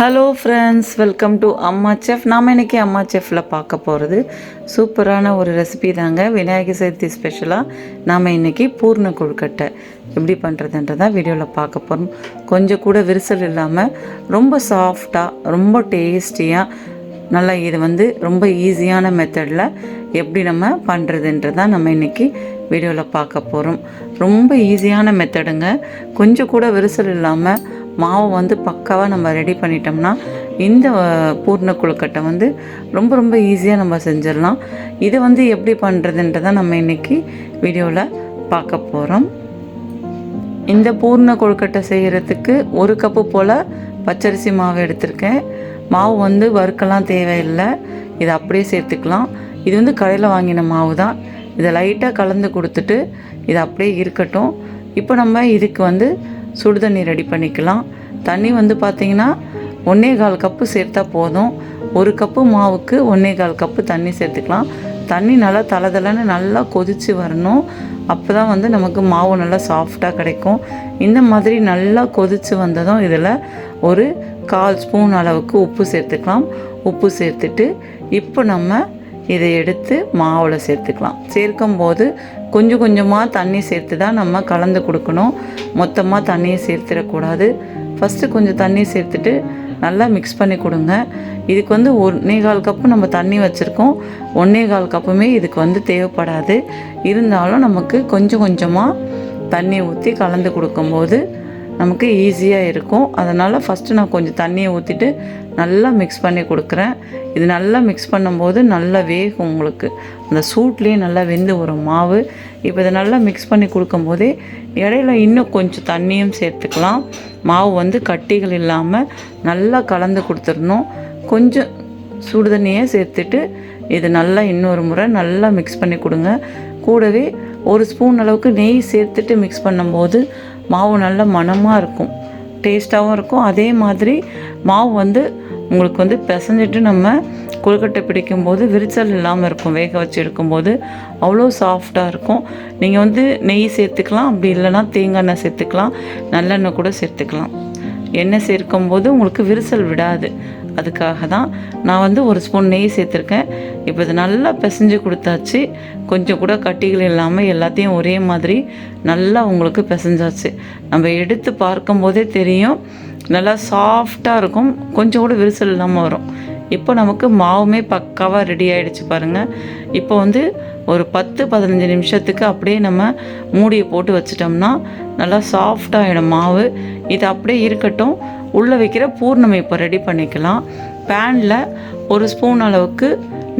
Hello friends welcome to Amma chef நாம் இன்றைக்கி அம்மா செஃப்பில் பார்க்க போகிறது சூப்பரான ஒரு ரெசிபி தாங்க. விநாயகர் சதுர்த்தி ஸ்பெஷலாக நாம் இன்னைக்கு பூர்ண கொழுக்கட்டை எப்படி பண்ணுறதுன்றதான் வீடியோவில் பார்க்க போகிறோம் கொஞ்சம் கூட விரிசல் இல்லாமல் ரொம்ப சாஃப்டாக ரொம்ப டேஸ்டியாக நல்லா இது வந்து ரொம்ப ஈஸியான மெத்தடில் எப்படி நம்ம பண்ணுறதுன்றதான் நம்ம இன்றைக்கி வீடியோவில் பார்க்க போகிறோம் ரொம்ப ஈஸியான மெத்தடுங்க கொஞ்சம் கூட விரிசல் இல்லாமல் மாவு வந்து பக்காவாக நம்ம ரெடி பண்ணிட்டோம்னா இந்த பூர்ண கொழுக்கட்டை வந்து ரொம்ப ரொம்ப ஈஸியாக நம்ம செஞ்சிடலாம். இதை வந்து எப்படி பண்ணுறதுன்றதை நம்ம இன்றைக்கி வீடியோவில் பார்க்க போகிறோம் இந்த பூர்ண கொழுக்கட்டை செய்கிறதுக்கு ஒரு கப்பு போல் பச்சரிசி மாவு எடுத்திருக்கேன். மாவு வந்து வறுக்கலாம் தேவையில்லை. இதை அப்படியே சேர்த்துக்கலாம். இது வந்து கடையில் வாங்கின மாவு தான். இதை லைட்டாக கலந்து கொடுத்துட்டு இது அப்படியே இருக்கட்டும். இப்போ நம்ம இதுக்கு வந்து சுடுதண்ணி ரெடி பண்ணிக்கலாம். தண்ணி வந்து பார்த்திங்கன்னா ஒன்றே கால் கப்பு சேர்த்தா போதும். ஒரு கப்பு மாவுக்கு ஒன்றே கால் கப்பு தண்ணி சேர்த்துக்கலாம். தண்ணி நல்லா தளதளன்னு நல்லா கொதித்து வரணும். அப்போ தான் வந்து நமக்கு மாவு நல்லா சாஃப்டாக கிடைக்கும். இந்த மாதிரி நல்லா கொதித்து வந்ததும் இதில் ஒரு கால் ஸ்பூன் அளவுக்கு உப்பு சேர்த்துக்கலாம். உப்பு சேர்த்துட்டு இப்போ நம்ம இதை எடுத்து மாவில் சேர்த்துக்கலாம். சேர்க்கும்போது கொஞ்சம் கொஞ்சமாக தண்ணி சேர்த்து தான் நம்ம கலந்து கொடுக்கணும். மொத்தமாக தண்ணியை சேர்த்துடக்கூடாது. ஃபஸ்ட்டு கொஞ்சம் தண்ணி சேர்த்துட்டு நல்லா மிக்ஸ் பண்ணி கொடுங்க. இதுக்கு வந்து ஒன்னே கால் கப்பு நம்ம தண்ணி வச்சுருக்கோம். ஒன்னே கால் கப்புமே இதுக்கு வந்து தேவைப்படாது. இருந்தாலும் நமக்கு கொஞ்சம் கொஞ்சமாக தண்ணி ஊற்றி கலந்து கொடுக்கும்போது நமக்கு ஈஸியாக இருக்கும். அதனால் ஃபஸ்ட்டு நான் கொஞ்சம் தண்ணியை ஊற்றிட்டு நல்லா மிக்ஸ் பண்ணி கொடுக்குறேன். இது நல்லா மிக்ஸ் பண்ணும்போது நல்லா வேகும் உங்களுக்கு. அந்த சூட்லேயே நல்லா வெந்து வரும் மாவு. இப்போ இதை நல்லா மிக்ஸ் பண்ணி கொடுக்கும்போதே இடையில இன்னும் கொஞ்சம் தண்ணியும் சேர்த்துக்கலாம். மாவு வந்து கட்டிகள் இல்லாமல் நல்லா கலந்து கொடுத்துடணும். கொஞ்சம் சுடு தண்ணியை சேர்த்துட்டு இது நல்லா இன்னொரு முறை நல்லா மிக்ஸ் பண்ணி கொடுங்க. கூடவே ஒரு ஸ்பூன் அளவுக்கு நெய் சேர்த்துட்டு மிக்ஸ் பண்ணும்போது மாவு நல்ல மணமாக இருக்கும். டேஸ்ட்டாகவும் இருக்கும். அதே மாதிரி மாவு வந்து உங்களுக்கு வந்து பிசைஞ்சிட்டு நம்ம கொழுக்கட்டை பிடிக்கும்போது விரிச்சல் இல்லாமல் இருக்கும். வேக வச்சு எடுக்கும்போது அவ்வளோ சாஃப்டாக இருக்கும். நீங்கள் வந்து நெய் சேர்த்துக்கலாம். அப்படி இல்லைன்னா தேங்காய் எண்ணெய் சேர்த்துக்கலாம். நல்லெண்ணெய் கூட சேர்த்துக்கலாம். எண்ணெய் சேர்க்கும்போது உங்களுக்கு விரிசல் விடாது. அதுக்காக தான் நான் வந்து ஒரு ஸ்பூன் நெய் சேர்த்துருக்கேன். இப்போ இது நல்லா பிசைஞ்சு கொடுத்தாச்சு. கொஞ்சம் கூட கட்டிகள் இல்லாமல் எல்லாத்தையும் ஒரே மாதிரி நல்லா உங்களுக்கு பிசைஞ்சாச்சு. நம்ம எடுத்து பார்க்கும்போதே தெரியும். நல்லா சாஃப்டாக இருக்கும். கொஞ்சம் கூட விரிசல் இல்லாமல் வரும். இப்போ நமக்கு மாவுமே பக்காவாக ரெடி ஆகிடுச்சு பாருங்கள் இப்போ வந்து ஒரு பத்து பதினஞ்சு நிமிஷத்துக்கு அப்படியே நம்ம மூடியை போட்டு வச்சிட்டோம்னா நல்லா சாஃப்டாகிடும் மாவு. இது அப்படியே இருக்கட்டும். உள்ளே வைக்கிற பூர்ணமை இப்போ ரெடி பண்ணிக்கலாம். பேனில் ஒரு ஸ்பூன் அளவுக்கு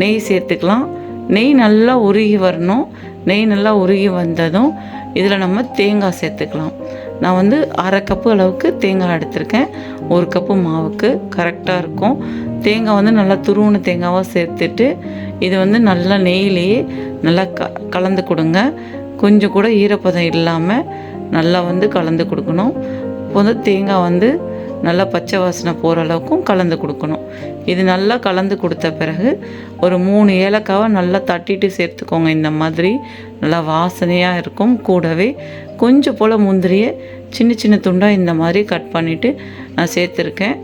நெய் சேர்த்துக்கலாம். நெய் நல்லா உருகி வரணும். நெய் நல்லா உருகி வந்ததும் இதில் நம்ம தேங்காய் சேர்த்துக்கலாம். நான் வந்து அரை கப்பு அளவுக்கு தேங்காய் எடுத்திருக்கேன். ஒரு கப்பு மாவுக்கு கரெக்டாக இருக்கும். தேங்காய் வந்து நல்லா துருவன தேங்காவாக சேர்த்துட்டு இது வந்து நல்லா நெய்யிலேயே நல்லா க கலந்து கொடுங்க. கொஞ்சம் கூட ஈரப்பதம் இல்லாமல் நல்லா வந்து கலந்து கொடுக்கணும். இப்போ வந்து தேங்காய் வந்து நல்லா பச்சை வாசனை போகிற அளவுக்கும் கலந்து கொடுக்கணும். இது நல்லா கலந்து கொடுத்த பிறகு ஒரு மூணு ஏலக்காவை நல்லா தட்டிட்டு சேர்த்துக்கோங்க. இந்த மாதிரி நல்லா வாசனையாக இருக்கும். கூடவே கொஞ்சம் போல் முந்திரியை சின்ன சின்ன துண்டாக இந்த மாதிரி கட் பண்ணிவிட்டு நான் சேர்த்துருக்கேன்.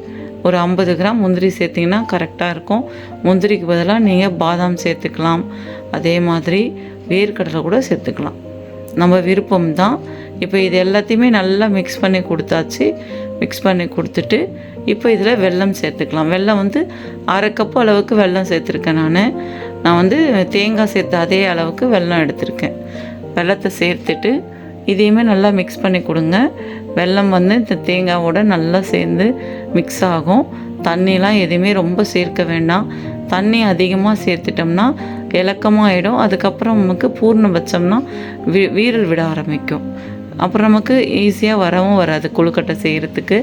ஒரு ஐம்பது கிராம் முந்திரி சேர்த்திங்கன்னா கரெக்டாக இருக்கும். முந்திரிக்கு பதிலாக நீங்கள் பாதாம் சேர்த்துக்கலாம். அதே மாதிரி வேர்க்கடலை கூட சேர்த்துக்கலாம். நம்ம விருப்பம் தான் இப்போ இது எல்லாத்தையுமே நல்லா மிக்ஸ் பண்ணி கொடுத்தாச்சு. மிக்ஸ் பண்ணி கொடுத்துட்டு இப்போ இதில் வெல்லம் சேர்த்துக்கலாம். வெல்லம் வந்து அரை கப்பு அளவுக்கு வெல்லம் சேர்த்துருக்கேன் நான். நான் வந்து தேங்காய் சேர்த்த அதே அளவுக்கு வெல்லம் எடுத்திருக்கேன். வெல்லத்தை சேர்த்துட்டு இதையுமே நல்லா மிக்ஸ் பண்ணி கொடுங்க. வெல்லம் வந்து இந்த தேங்காவோட நல்லா சேர்ந்து மிக்ஸ் ஆகும். தண்ணிலாம் எதுவுமே ரொம்ப சேர்க்க வேண்டாம். தண்ணி அதிகமாக சேர்த்துட்டோம்னா இலக்கமாகிடும் அதுக்கப்புறம் நமக்கு பூர்ணம் வச்சோம்னா வீ வீரல் விட ஆரம்பிக்கும். அப்புறம் நமக்கு ஈஸியாக வரவும் வராது கொழுக்கட்டை செய்கிறதுக்கு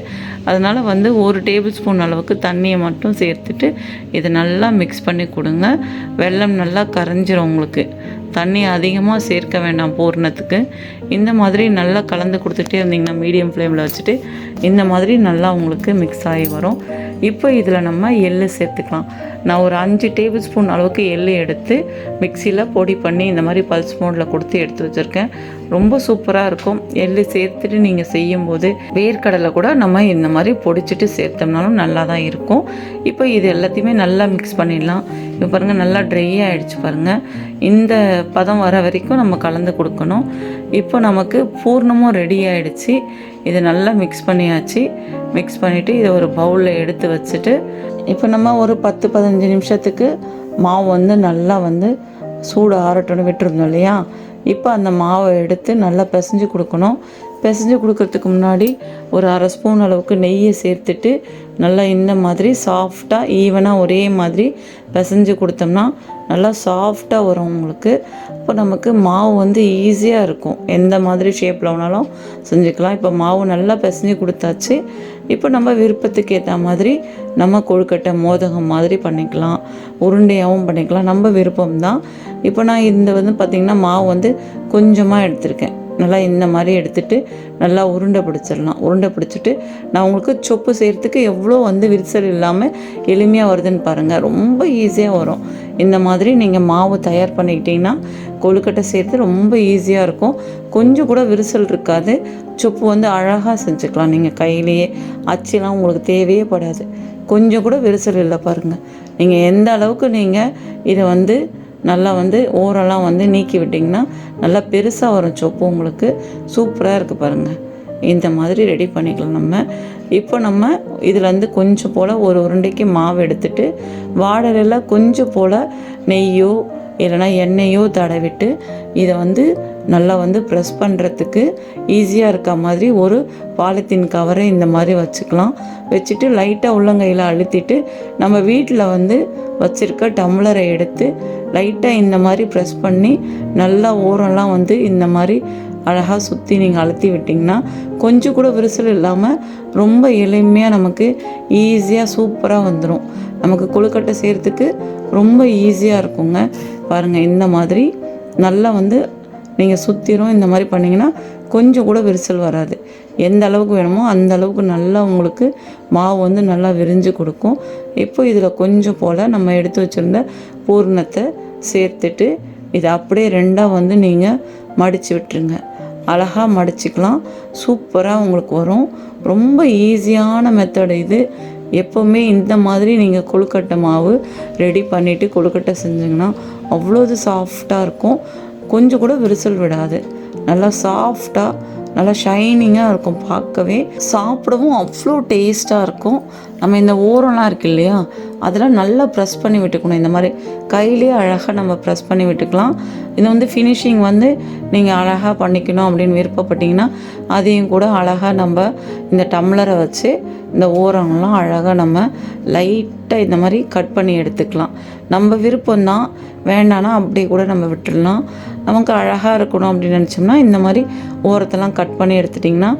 அதனால் வந்து ஒரு டேபிள் ஸ்பூன் அளவுக்கு தண்ணியை மட்டும் சேர்த்துட்டு இதை நல்லா மிக்ஸ் பண்ணி கொடுங்க. வெல்லம் நல்லா கரைஞ்சிரும் உங்களுக்கு. தண்ணி அதிகமாக சேர்க்க வேண்டாம் பூர்ணத்துக்கு. இந்த மாதிரி நல்லா கலந்து கொடுத்துட்டே இருந்தீங்கன்னா மீடியம் ஃப்ளேமில் வச்சுட்டு இந்த மாதிரி நல்லா உங்களுக்கு மிக்ஸ் ஆகி வரும். இப்போ இதில் நம்ம எள்ளு சேர்த்துக்கலாம். நான் ஒரு அஞ்சு டேபிள் ஸ்பூன் அளவுக்கு எள்ளு எடுத்து மிக்சியில் பொடி பண்ணி இந்த மாதிரி பல்ஸ் மோடில் கொடுத்து எடுத்து வச்சுருக்கேன். ரொம்ப சூப்பராக இருக்கும். எள்ளு சேர்த்துட்டு நீங்கள் செய்யும்போது வேர்க்கடலை கூட நம்ம இந்த மாதிரி பொடிச்சிட்டு சேர்த்தோம்னாலும் நல்லா தான் இருக்கும். இப்போ இது எல்லாத்தையுமே நல்லா மிக்ஸ் பண்ணிடலாம். இப்போ பாருங்கள் நல்லா ட்ரை ஆகிடுச்சு பாருங்கள் இந்த பதம் வர வரைக்கும் நம்ம கலந்து கொடுக்கணும். இப்போ நமக்கு பூர்ணமும் ரெடி ஆகிடுச்சு இதை நல்லா மிக்ஸ் பண்ணியாச்சு. மிக்ஸ் பண்ணிவிட்டு இதை ஒரு பவுலில் எடுத்து வச்சுட்டு இப்போ நம்ம ஒரு பத்து பதினஞ்சு நிமிஷத்துக்கு மாவு வந்து நல்லா வந்து சூடு ஆறட்டோன்னு விட்டுருந்தோம் இல்லையா? இப்போ அந்த மாவை எடுத்து நல்லா பிசைஞ்சு கொடுக்கணும். பிசைஞ்சு கொடுக்கறதுக்கு முன்னாடி ஒரு அரை ஸ்பூன் அளவுக்கு நெய்யை சேர்த்துட்டு நல்லா இந்த மாதிரி சாஃப்டாக ஈவனாக ஒரே மாதிரி பிசைஞ்சு கொடுத்தோம்னா நல்லா சாஃப்டாக வரும் உங்களுக்கு. இப்போ நமக்கு மாவு வந்து ஈஸியாக இருக்கும். எந்த மாதிரி ஷேப்பில் வேணாலும் செஞ்சுக்கலாம். இப்போ மாவு நல்லா பிசைஞ்சு கொடுத்தாச்சு. இப்போ நம்ம விருப்பத்துக்கு ஏற்ற மாதிரி நம்ம கொழுக்கட்டை மோதகம் மாதிரி பண்ணிக்கலாம். உருண்டையாகவும் பண்ணிக்கலாம். நம்ம விருப்பம்தான். இப்போ நான் இந்த வந்து பார்த்திங்கன்னா மாவு வந்து கொஞ்சமாக எடுத்திருக்கேன். நல்லா இந்த மாதிரி எடுத்துட்டு நல்லா உருண்டை பிடிச்சிடலாம். உருண்டை பிடிச்சிட்டு நான் உங்களுக்கு சொப்பு செய்கிறதுக்கு எவ்வளோ வந்து விரிசல் இல்லாமல் எளிமையாக வருதுன்னு பாருங்கள் ரொம்ப ஈஸியாக வரும். இந்த மாதிரி நீங்கள் மாவு தயார் பண்ணிக்கிட்டிங்கன்னா கொழுக்கட்டை செய்கிறது ரொம்ப ஈஸியாக இருக்கும். கொஞ்சம் கூட விரிசல் இருக்காது. சொப்பு வந்து அழகாக செஞ்சுக்கலாம். நீங்கள் கையிலேயே அச்சிலாம் உங்களுக்கு தேவையே படாது. கொஞ்சம் கூட விரிசல் இல்லை பாருங்கள் நீங்கள் எந்த அளவுக்கு நீங்கள் இதை வந்து நல்லா வந்து ஓரெல்லாம் வந்து நீக்கி விட்டிங்கன்னா நல்லா பெருசாக வரும் சொப்பு உங்களுக்கு. சூப்பராக இருக்குது பாருங்கள் இந்த மாதிரி ரெடி பண்ணிக்கலாம் நம்ம. இப்போ நம்ம இதுலேருந்து கொஞ்சம் போல் ஒரு உருண்டைக்கு மாவு எடுத்துட்டு வாடலையில் கொஞ்சம் போல் நெய்யோ இல்லைன்னா எண்ணெயோ தடவிட்டு இதை வந்து நல்லா வந்து ப்ரெஸ் பண்ணுறதுக்கு ஈஸியாக இருக்க மாதிரி ஒரு பாலித்தீன் கவரை இந்த மாதிரி வச்சுக்கலாம். வச்சுட்டு லைட்டாக உள்ளங்கையில் அழுத்திட்டு நம்ம வீட்டில் வந்து வச்சுருக்க டம்ளரை எடுத்து லைட்டாக இந்த மாதிரி ப்ரெஸ் பண்ணி நல்லா ஓரம்லாம் வந்து இந்த மாதிரி அழகாக சுற்றி நீங்கள் அழுத்தி விட்டிங்கன்னா கொஞ்சம் கூட விரிசல் இல்லாமல் ரொம்ப எளிமையாக நமக்கு ஈஸியாக சூப்பராக வந்துடும் நமக்கு கொழுக்கட்டை செய்கிறதுக்கு ரொம்ப ஈஸியாக இருக்குங்க. பாருங்கள் இந்த மாதிரி நல்லா வந்து நீங்கள் சுற்றிரும் இந்த மாதிரி பண்ணிங்கன்னா கொஞ்சம் கூட விரிசல் வராது. எந்த அளவுக்கு வேணுமோ அந்த அளவுக்கு நல்லா உங்களுக்கு மாவு வந்து நல்லா விரிஞ்சு கொடுக்கும். இப்போ இதில் கொஞ்சம் போல் நம்ம எடுத்து வச்சுருந்த பூர்ணத்தை சேர்த்துட்டு இதை அப்படியே ரெண்டாக வந்து நீங்கள் மடித்து விட்டுருங்க. அழகாக மடிச்சுக்கலாம். சூப்பராக உங்களுக்கு வரும். ரொம்ப ஈஸியான மெத்தடு இது. எப்போவுமே இந்த மாதிரி நீங்கள் கொழுக்கட்டை மாவு ரெடி பண்ணிவிட்டு கொழுக்கட்டை செஞ்சிங்கன்னா அவ்வளோது சாஃப்டாக இருக்கும். கொஞ்சம் கூட விரிசல் விடாது. நல்லா சாஃப்டாக நல்லா ஷைனிங்காக இருக்கும் பார்க்கவே. சாப்பிடவும் அவ்வளோ டேஸ்ட்டாக இருக்கும். நம்ம இந்த ஓரம்லாம் இருக்கு இல்லையா? அதெல்லாம் நல்லா ப்ரெஸ் பண்ணி விட்டுக்கணும். இந்த மாதிரி கையிலேயே அழகாக நம்ம ப்ரெஸ் பண்ணி விட்டுக்கலாம். இது வந்து ஃபினிஷிங் வந்து நீங்கள் அழகாக பண்ணிக்கணும் அப்படின்னு விருப்பப்பட்டீங்கன்னா அதையும் கூட அழகாக நம்ம இந்த டம்ளரை வச்சு இந்த ஓரங்கள்லாம் அழகாக நம்ம லைட்டாக இந்த மாதிரி கட் பண்ணி எடுத்துக்கலாம். நம்ம விருப்பம்தான். வேண்டானா அப்படியே கூட நம்ம விட்டுடலாம். நமக்கு அழகாக இருக்கணும் அப்படின்னு நினச்சோம்னா இந்த மாதிரி ஓரத்தெல்லாம் கட் பண்ணி எடுத்துட்டிங்கன்னா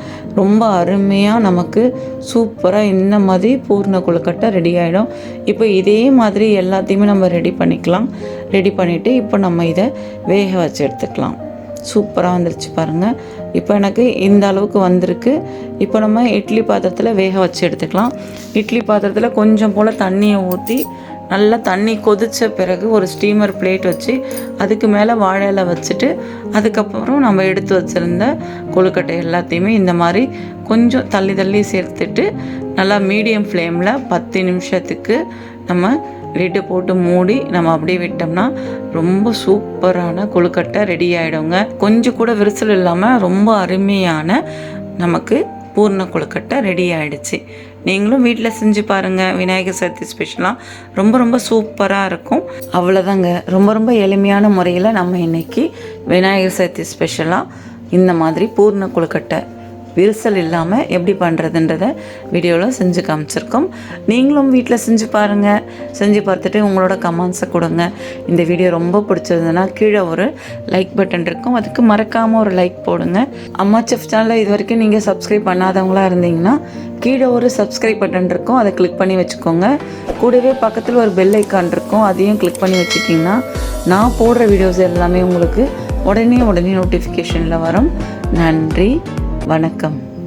ரொம்ப அருமையாக நமக்கு சூப்பராக இந்த மாதிரி பூர்ண கொழுக்கட்டை ரெடி ஆகிடும் இப்போ இதே மாதிரி எல்லாத்தையுமே நம்ம ரெடி பண்ணிக்கலாம். ரெடி பண்ணிவிட்டு இப்போ நம்ம இதை வேக வச்சு எடுத்துக்கலாம். சூப்பராக வந்துருச்சு பாருங்கள் இப்போ எனக்கு இந்த அளவுக்கு வந்திருக்கு. இப்போ நம்ம இட்லி பாத்திரத்தில் வேக வச்சு எடுத்துக்கலாம். இட்லி பாத்திரத்தில் கொஞ்சம் போல் தண்ணியை ஊற்றி நல்லா தண்ணி கொதித்த பிறகு ஒரு ஸ்டீமர் பிளேட் வச்சு அதுக்கு மேலே வாழை வச்சுட்டு அதுக்கப்புறம் நம்ம எடுத்து வச்சுருந்த கொழுக்கட்டை எல்லாத்தையுமே இந்த மாதிரி கொஞ்சம் தள்ளி தள்ளி சேர்த்துட்டு நல்லா மீடியம் ஃப்ளேமில் பத்து நிமிஷத்துக்கு நம்ம லிட்டு போட்டு மூடி நம்ம அப்படியே விட்டோம்னா ரொம்ப சூப்பரான கொழுக்கட்டை ரெடி ஆகிடுங்க கொஞ்சம் கூட விரிசல் இல்லாமல் ரொம்ப அருமையான நமக்கு பூர்ண கொழுக்கட்டை ரெடி ஆகிடுச்சு நீங்களும் வீட்டில் செஞ்சு பாருங்கள் விநாயகர் சதுர்த்தி ஸ்பெஷலாக ரொம்ப ரொம்ப சூப்பராக இருக்கும். அவ்வளோதாங்க ரொம்ப ரொம்ப எளிமையான முறையில் நம்ம இன்றைக்கி விநாயகர் சதுர்த்தி ஸ்பெஷலாக இந்த மாதிரி பூர்ண கொழுக்கட்டை விரிசல் இல்லாமல் எப்படி பண்ணுறதுன்றத வீடியோவில் செஞ்சு காமிச்சிருக்கோம். நீங்களும் வீட்டில் செஞ்சு பாருங்கள் செஞ்சு பார்த்துட்டு உங்களோட கமெண்ட்ஸை கொடுங்க. இந்த வீடியோ ரொம்ப பிடிச்சிருந்ததுன்னா கீழே ஒரு லைக் பட்டன் இருக்கும். அதுக்கு மறக்காமல் ஒரு லைக் போடுங்க. அம்மா செஃப் சேனலில் இது வரைக்கும் நீங்கள் சப்ஸ்கிரைப் பண்ணாதவங்களா இருந்தீங்கன்னா கீழே ஒரு சப்ஸ்கிரைப் பட்டன் இருக்கும். அதை கிளிக் பண்ணி வச்சுக்கோங்க. கூடவே பக்கத்தில் ஒரு பெல் ஐக்கான் இருக்கும். அதையும் கிளிக் பண்ணி வச்சுட்டிங்கன்னா நான் போடுற வீடியோஸ் எல்லாமே உங்களுக்கு உடனே உடனே நோட்டிஃபிகேஷனில் வரும். நன்றி. வணக்கம்.